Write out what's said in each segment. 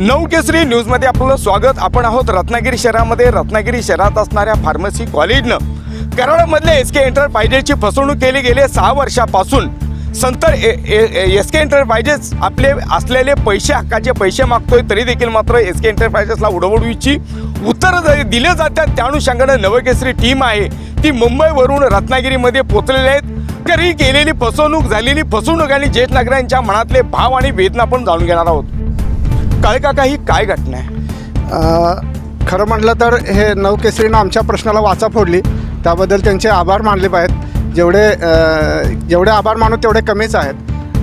नऊ केसरी न्यूजमध्ये आपलं स्वागत. आपण आहोत रत्नागिरी शहरामध्ये. रत्नागिरी शहरात असणाऱ्या फार्मसी कॉलेजनं कराडमधल्या एस के एंटरप्राइजेसची फसवणूक केली गेली सहा वर्षापासून. संतर एस के एंटरप्राइजेस आपले असलेले पैसे हक्काचे पैसे मागतोय तरी देखील मात्र एस के एंटरप्राइजेसला उडवडूची उत्तरं दिले जातात त्या अनुषंगानं नवकेसरी टीम आहे. ती मुंबईवरून रत्नागिरीमध्ये पोचलेले आहेत तरी केलेली फसवणूक झालेली फसवणूक आणि ज्येष्ठ नागरिकांच्या मनातले भाव आणि वेदना पण जाणून घेणार आहोत. काळेकाका ही काय घटना आहे? खरं म्हटलं तर हे नऊ केसरीनं आमच्या प्रश्नाला वाचा फोडली. त्याबद्दल त्यांचे आभार मानले पाहिजेत. जेवढे जेवढे आभार मानू तेवढे कमीच आहेत.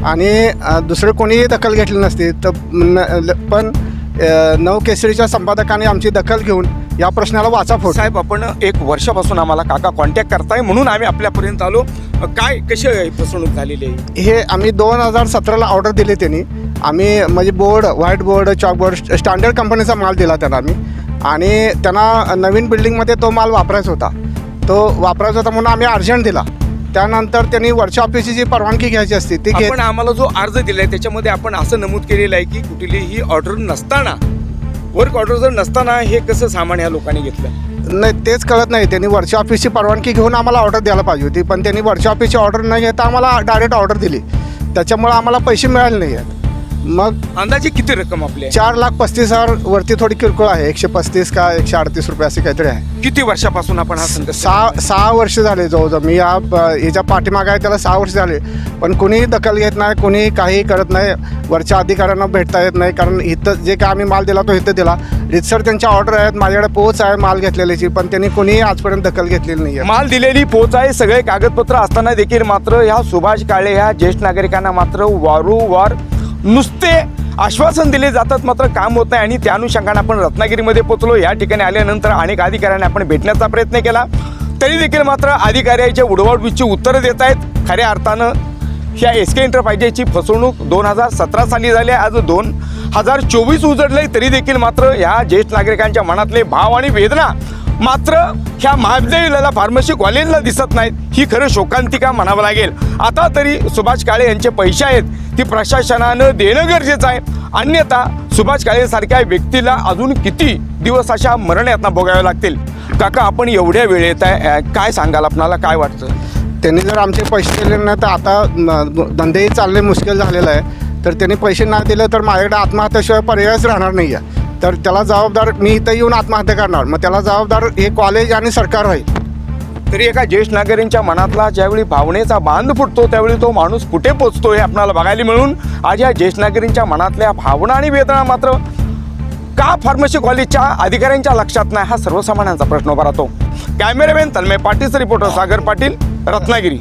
आणि दुसरे कोणीही दखल घेतली नसती. तर पण अ, नऊ केसरीच्या संपादकांनी आमची दखल घेऊन या प्रश्नाला वाचा फोडला. साहेब आपण एक वर्षापासून आम्हाला काका कॉन्टॅक्ट करताय म्हणून आम्ही आपल्यापर्यंत आलो. काय कशी फसवणूक झालेली आहे? हे आम्ही दोन हजार सतराला ऑर्डर दिली त्यांनी. आम्ही म्हणजे board white board chalkboard standard कंपनीचा माल दिला त्यांना आम्ही. आणि त्यांना नवीन बिल्डिंगमध्ये तो माल वापरायचा होता. तो वापरायचा होता म्हणून आम्ही अर्जंट दिला. त्यानंतर त्यांनी वरच्या ऑफिसची जी परवानगी घ्यायची असते ती आपण आम्हाला जो अर्ज दिलाय त्याच्यामध्ये आपण असं नमूद केलेलं आहे की कुठलीही ऑर्डर नसताना वर्क ऑर्डर जर नसताना हे कसं सामान या लोकांनी घेतलं? नाही तेच कळत नाही. त्यांनी वरच्या ऑफिसची परवानगी घेऊन आम्हाला ऑर्डर द्यायला पाहिजे होती. पण त्यांनी वरच्या ऑफिसची ऑर्डर न घेता आम्हाला डायरेक्ट ऑर्डर दिली. त्याच्यामुळे आम्हाला पैसे मिळाले नाही आहेत मग अंदाजे किती रक्कम आपली? चार लाख पस्तीस हजार वरती थोडी किरकोळ आहे. एकशे पस्तीस का एकशे अडतीस रुपये असे काहीतरी आहे. किती वर्षापासून आपण हा सहा सहा वर्ष झाले जवळजवळ. मी या ब- याच्या पाठीमागे आहे त्याला सहा वर्ष झाले. पण कुणीही दखल घेत नाही कुणी काही करत नाही. वरच्या अधिकाऱ्यांना भेटता येत नाही. कारण इथं जे काय आम्ही माल दिला तो इथं दिला. रितसर त्यांच्या ऑर्डर आहेत. माझ्याकडे पोच आहे माल घेतलेल्याची. पण त्यांनी कुणीही आजपर्यंत दखल घेतलेली नाही आहे माल दिलेली पोच आहे. सगळे कागदपत्र असताना देखील मात्र ह्या सुभाष काळे ह्या ज्येष्ठ नागरिकांना मात्र वारंवार नुसते आश्वासन दिले जातात मात्र काम होत नाही आणि त्या अनुषंगाने आपण रत्नागिरीमध्ये पोचलो या ठिकाणी आल्यानंतर अनेक अधिकाऱ्यांना आपण भेटण्याचा प्रयत्न केला. तरी देखील मात्र अधिकाऱ्याच्या उडवाडवीची उत्तरं देत आहेत. खऱ्या अर्थानं ह्या एस के एंटरप्राइजेसची फसवणूक दोन हजार सतरा साली झाली आहे. आज दोन हजार चोवीस उजडले तरी देखील मात्र ह्या ज्येष्ठ नागरिकांच्या मनातले भाव आणि वेदना मात्र ह्या महाविद्यालयाला फार्मसी कॉलेजला दिसत नाहीत. ही खरं शोकांतिका म्हणावं लागेल. आता तरी सुभाष काळे यांचे पैसे आहेत. ती प्रशासनानं देणं गरजेचं आहे. अन्यथा सुभाष काळेसारख्या व्यक्तीला अजून किती दिवस अशा मरण भोगाव्या लागतील? काका आपण एवढ्या वेळेत आहे काय सांगाल? आपणाला काय वाटतं? त्यांनी जर आमचे पैसे दिले नाही तर आता न- धंदेही चालणे मुश्किल झालेलं आहे. तर त्यांनी पैसे नाही दिले तर माझ्याकडे आत्महत्याशिवाय पर्यायच राहणार नाही आहे तर त्याला जबाबदार मी इथं येऊन आत्महत्या करणार. मग त्याला जबाबदार हे कॉलेज आणि सरकार राहील तरी एका ज्येष्ठ नागरिकांच्या मनातला ज्यावेळी भावनेचा बांध फुटतो त्यावेळी तो माणूस कुठे पोचतो हे आपणाला बघायला मिळून आज या ज्येष्ठ नागरिकांच्या मनातल्या भावना आणि वेदना मात्र का फार्मसी कॉलेजच्या अधिकाऱ्यांच्या लक्षात नाही? हा सर्वसामान्यांचा प्रश्न उभा राहतो. कॅमेरामॅन तन्मय पाटीलचा रिपोर्टर सागर पाटील रत्नागिरी.